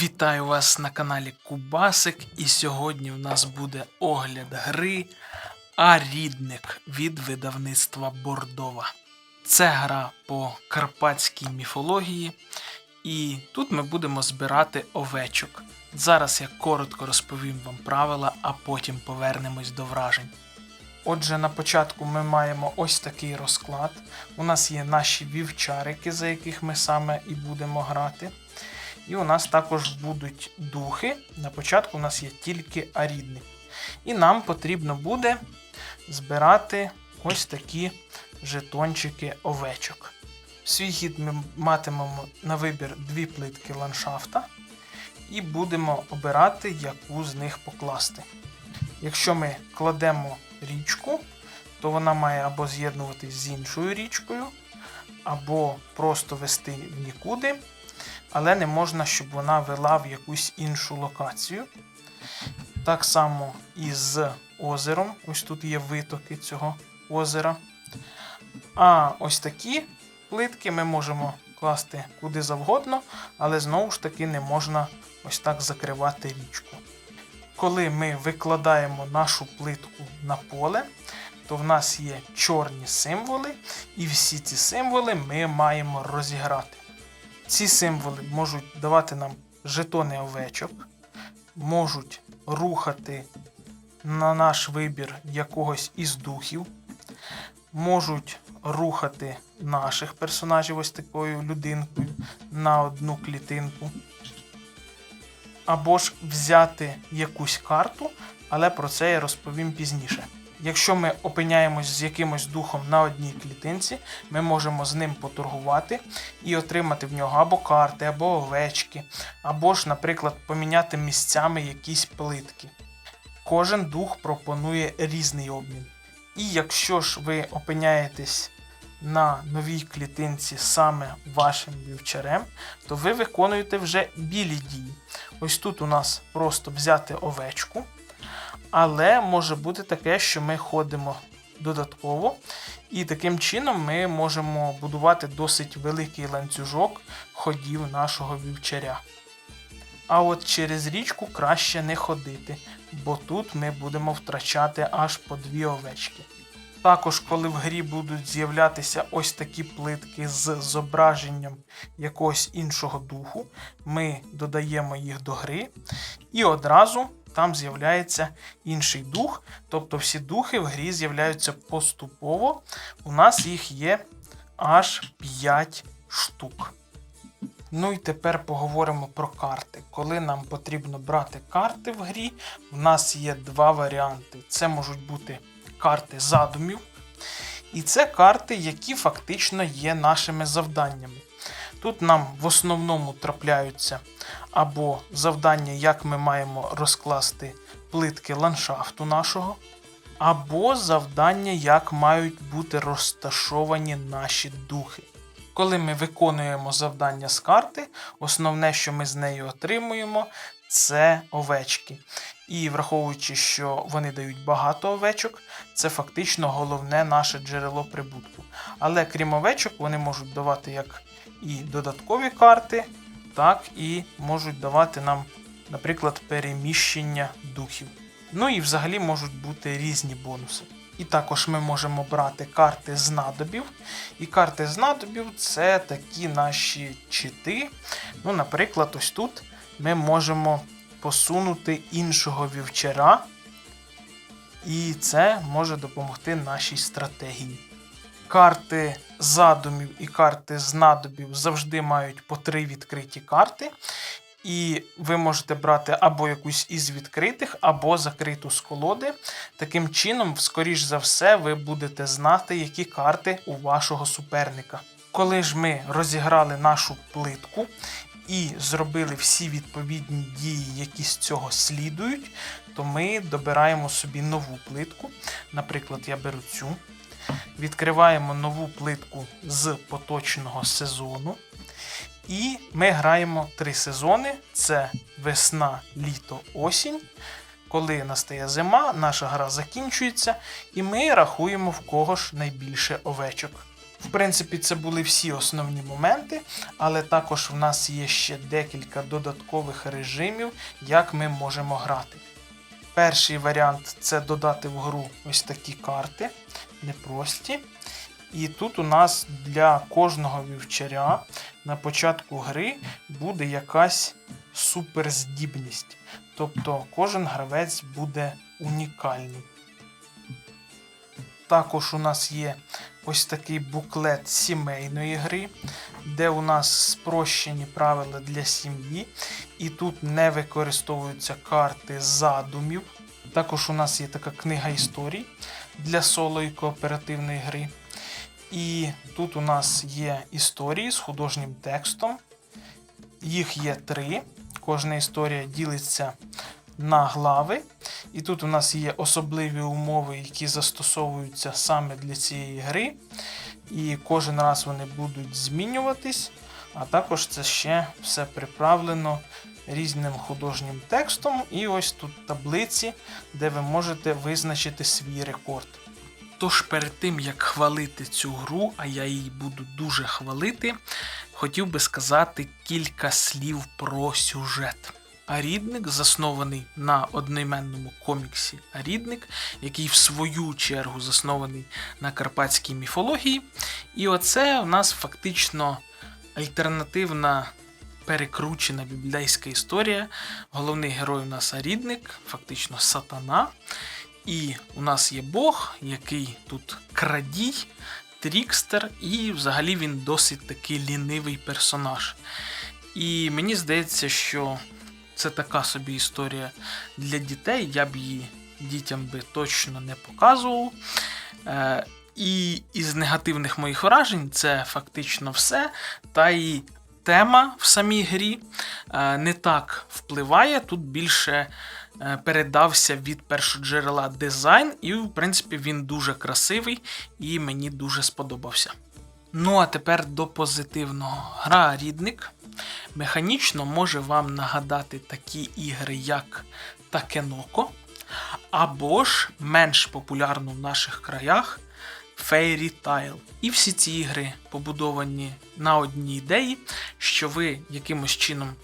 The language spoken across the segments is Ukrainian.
Вітаю вас на каналі Кубасик, і сьогодні в нас буде огляд гри Арідник від видавництва Бордова. Це гра по карпатській міфології, і тут ми будемо збирати овечок. Зараз я коротко розповім вам правила, а потім повернемось до вражень. Отже, на початку ми маємо ось такий розклад. У нас є наші вівчарики, за яких ми саме і будемо грати. І у нас також будуть духи. На початку у нас є тільки арідник. І нам потрібно буде збирати ось такі жетончики овечок. В свій хід ми матимемо на вибір дві плитки ландшафта і будемо обирати, яку з них покласти. Якщо ми кладемо річку, то вона має або з'єднуватись з іншою річкою, або просто вести в нікуди але не можна, щоб вона вела в якусь іншу локацію. Так само і з озером. Ось тут є витоки цього озера. А ось такі плитки ми можемо класти куди завгодно, але знову ж таки не можна ось так закривати річку. Коли ми викладаємо нашу плитку на поле, то в нас є чорні символи, і всі ці символи ми маємо розіграти. Ці символи можуть давати нам жетони овечок, можуть рухати на наш вибір якогось із духів, можуть рухати наших персонажів ось такою людинкою на одну клітинку. Або ж взяти якусь карту, але про це я розповім пізніше. Якщо ми опиняємось з якимось духом на одній клітинці, ми можемо з ним поторгувати і отримати в нього або карти, або овечки, або ж, наприклад, поміняти місцями якісь плитки. Кожен дух пропонує різний обмін. І якщо ж ви опиняєтесь на новій клітинці саме вашим вівчарем, то ви виконуєте вже білі дії. Ось тут у нас просто взяти овечку. Але може бути таке, що ми ходимо додатково, і таким чином ми можемо будувати досить великий ланцюжок ходів нашого вівчаря. А от через річку краще не ходити, бо тут ми будемо втрачати аж по дві овечки. Також, коли в грі будуть з'являтися ось такі плитки з зображенням якогось іншого духу, ми додаємо їх до гри і одразу там з'являється інший дух. Тобто всі духи в грі з'являються поступово. У нас їх є аж 5 штук. Ну і тепер поговоримо про карти. Коли нам потрібно брати карти в грі, в нас є два варіанти. Це можуть бути карти задумів. І це карти, які фактично є нашими завданнями. Тут нам в основному трапляються або завдання, як ми маємо розкласти плитки ландшафту нашого, або завдання, як мають бути розташовані наші духи. Коли ми виконуємо завдання з карти, основне, що ми з нею отримуємо, це овечки. І враховуючи, що вони дають багато овечок, це фактично головне наше джерело прибутку. Але крім овечок, вони можуть давати як і додаткові карти, так і можуть давати нам, наприклад, переміщення духів. Ну і взагалі можуть бути різні бонуси. І також ми можемо брати карти знадобів. І карти знадобів це такі наші чити. Ну, Наприклад, ось тут ми можемо посунути іншого вівчара, і це може допомогти нашій стратегії. Карти задумів і карти знадобів завжди мають по три відкриті карти. І ви можете брати або якусь із відкритих, або закриту з колоди. Таким чином, скоріш за все, ви будете знати, які карти у вашого суперника. Коли ж ми розіграли нашу плитку і зробили всі відповідні дії, які з цього слідують, то ми добираємо собі нову плитку. Наприклад, я беру цю. Відкриваємо нову плитку з поточного сезону. І ми граємо три сезони: це весна, літо, осінь. Коли настає зима, наша гра закінчується, і ми рахуємо в кого ж найбільше овечок. В принципі, це були всі основні моменти, але також в нас є ще декілька додаткових режимів, як ми можемо грати. Перший варіант це додати в гру ось такі карти, непрості. І тут у нас для кожного вівчаря на початку гри буде якась суперздібність. Тобто кожен гравець буде унікальний. Також у нас є ось такий буклет сімейної гри, де у нас спрощені правила для сім'ї, і тут не використовуються карти задумів. Також у нас є така книга історій для соло і кооперативної гри. І тут у нас є історії з художнім текстом. Їх є три. Кожна історія ділиться на глави. І тут у нас є особливі умови, які застосовуються саме для цієї гри. І кожен раз вони будуть змінюватись. А також це ще все приправлено різним художнім текстом. І ось тут таблиці, де ви можете визначити свій рекорд. Тож перед тим як хвалити цю гру, а я її буду дуже хвалити, хотів би сказати кілька слів про сюжет. Арідник заснований на одноіменному коміксі Арідник, який в свою чергу заснований на карпатській міфології. І оце у нас фактично альтернативна перекручена біблійська історія. Головний герой у нас Арідник, фактично сатана. І у нас є Бог, який тут крадій, трікстер, і взагалі він досить такий лінивий персонаж. І мені здається, що це така собі історія для дітей. Я б її дітям би точно не показував. Е, і із негативних моїх вражень це фактично все. Та і тема в самій грі е, не так впливає. Тут більше е, передався від першоджерела дизайн, і, в принципі, він дуже красивий і мені дуже сподобався. Ну, а тепер до позитивного. Гра Рідник механічно може вам нагадати такі ігри, як Такеноко, або ж менш популярну в наших краях Fairy Tail. І всі ці ігри побудовані на одній ідеї, що ви якимось чином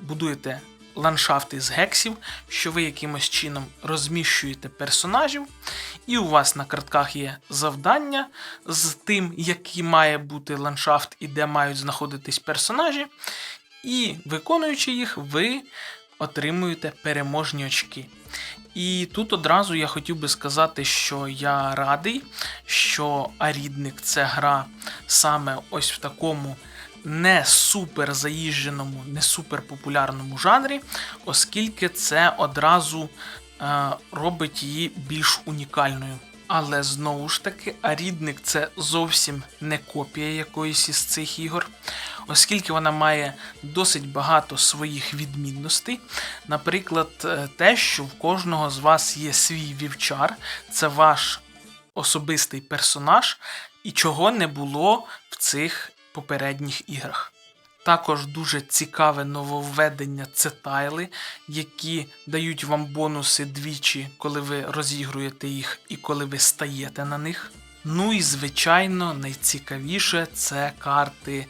будуєте ландшафти з гексів, що ви якимось чином розміщуєте персонажів, і у вас на картках є завдання з тим, який має бути ландшафт і де мають знаходитись персонажі. І виконуючи їх, ви отримуєте переможні очки. І тут одразу я хотів би сказати, що я радий, що Арідник це гра саме ось в такому не супер заїждженому, не супер популярному жанрі, оскільки це одразу е, робить її більш унікальною. Але знову ж таки, Арідник це зовсім не копія якоїсь із цих ігор, оскільки вона має досить багато своїх відмінностей. Наприклад, е, те, що в кожного з вас є свій вівчар, це ваш особистий персонаж, і чого не було в цих попередніх іграх. Також дуже цікаве нововведення це тайли, які дають вам бонуси двічі, коли ви розігруєте їх і коли ви стаєте на них. Ну і, звичайно, найцікавіше це карти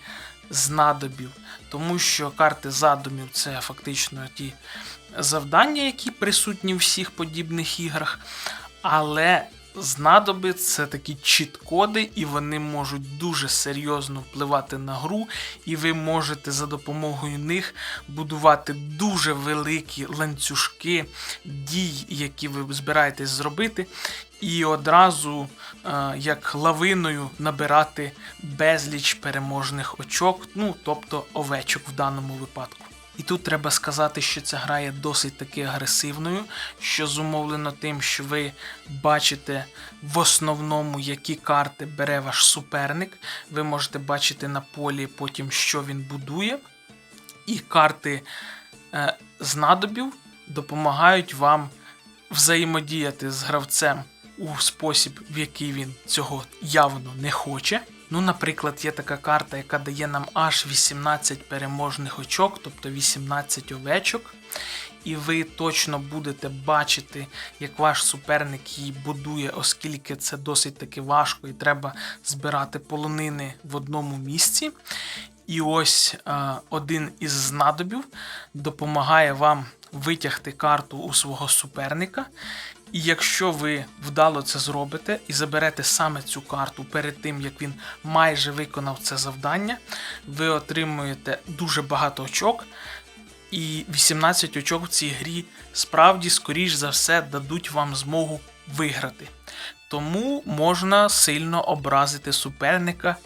знадобів, тому що карти задумів це фактично ті завдання, які присутні в всіх подібних іграх. Але знадоби це такі чіт-коди, і вони можуть дуже серйозно впливати на гру, і ви можете за допомогою них будувати дуже великі ланцюжки дій, які ви збираєтесь зробити, і одразу, е, як лавиною, набирати безліч переможних очок, ну тобто овечок в даному випадку. І тут треба сказати, що ця гра є досить таки агресивною, що зумовлено тим, що ви бачите в основному, які карти бере ваш суперник. Ви можете бачити на полі потім, що він будує. І карти е, знадобів допомагають вам взаємодіяти з гравцем у спосіб, в який він цього явно не хоче. Ну, наприклад, є така карта, яка дає нам аж 18 переможних очок, тобто 18 овечок. І ви точно будете бачити, як ваш суперник її будує, оскільки це досить таки важко і треба збирати полонини в одному місці. І ось е, один із знадобів допомагає вам витягти карту у свого суперника. І якщо ви вдало це зробите і заберете саме цю карту перед тим, як він майже виконав це завдання, ви отримуєте дуже багато очок. І 18 очок в цій грі справді, скоріш за все, дадуть вам змогу виграти. Тому можна сильно образити суперника.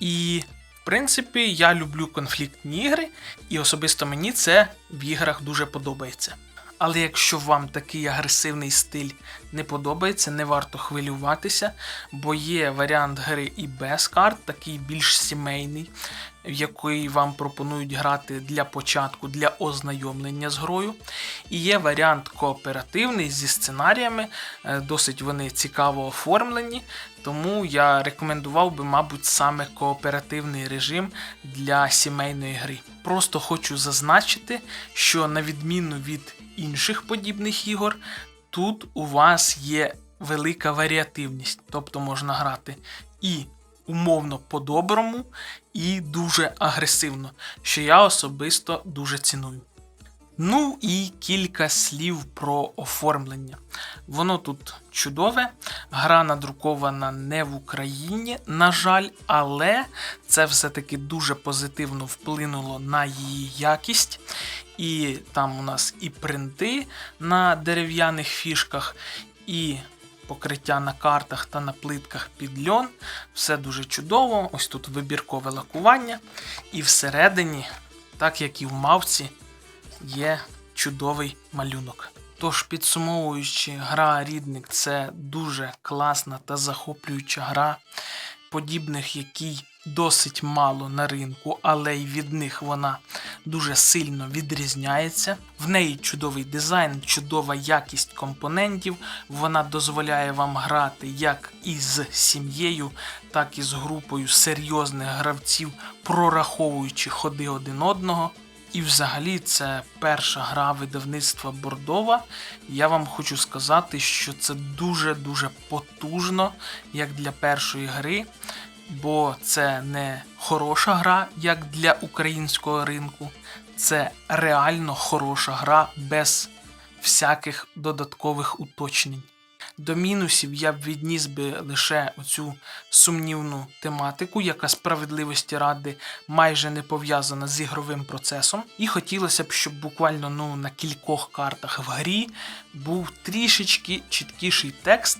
І, в принципі, я люблю конфліктні ігри, і особисто мені це в іграх дуже подобається. Але якщо вам такий агресивний стиль не подобається, не варто хвилюватися, бо є варіант гри і без карт, такий більш сімейний, в який вам пропонують грати для початку, для ознайомлення з грою. І є варіант кооперативний зі сценаріями, е, досить вони цікаво оформлені. Тому я рекомендував би, мабуть, саме кооперативний режим для сімейної гри. Просто хочу зазначити, що на відміну від інших подібних ігор, тут у вас є велика варіативність, тобто можна грати і умовно по-доброму, і дуже агресивно, що я особисто дуже ціную. Ну і кілька слів про оформлення. Воно тут чудове, гра надрукована не в Україні, на жаль, але це все-таки дуже позитивно вплинуло на її якість. І там у нас і принти на дерев'яних фішках, і покриття на картах та на плитках під льон. Все дуже чудово. Ось тут вибіркове лакування. І всередині, так як і в мавці, є чудовий малюнок. Тож, підсумовуючи, гра Рідник це дуже класна та захоплююча гра, подібних, якій досить мало на ринку, але й від них вона дуже сильно відрізняється. В неї чудовий дизайн, чудова якість компонентів. Вона дозволяє вам грати як із сім'єю, так і з групою серйозних гравців, прораховуючи ходи один одного. І взагалі це перша гра видавництва Бордова. Я вам хочу сказати, що це дуже-дуже потужно, як для першої гри, бо це не хороша гра, як для українського ринку. Це реально хороша гра без всяких додаткових уточнень. До мінусів я б відніс би лише оцю сумнівну тематику, яка справедливості ради майже не пов'язана з ігровим процесом. І хотілося б, щоб буквально ну, на кількох картах в грі був трішечки чіткіший текст,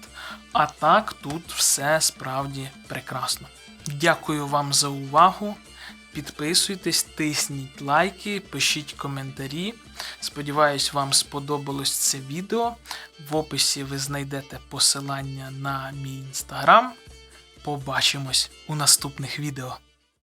а так тут все справді прекрасно. Дякую вам за увагу. Підписуйтесь, тисніть лайки, пишіть коментарі. Сподіваюсь, вам сподобалось це відео. В описі ви знайдете посилання на мій інстаграм. Побачимось у наступних відео.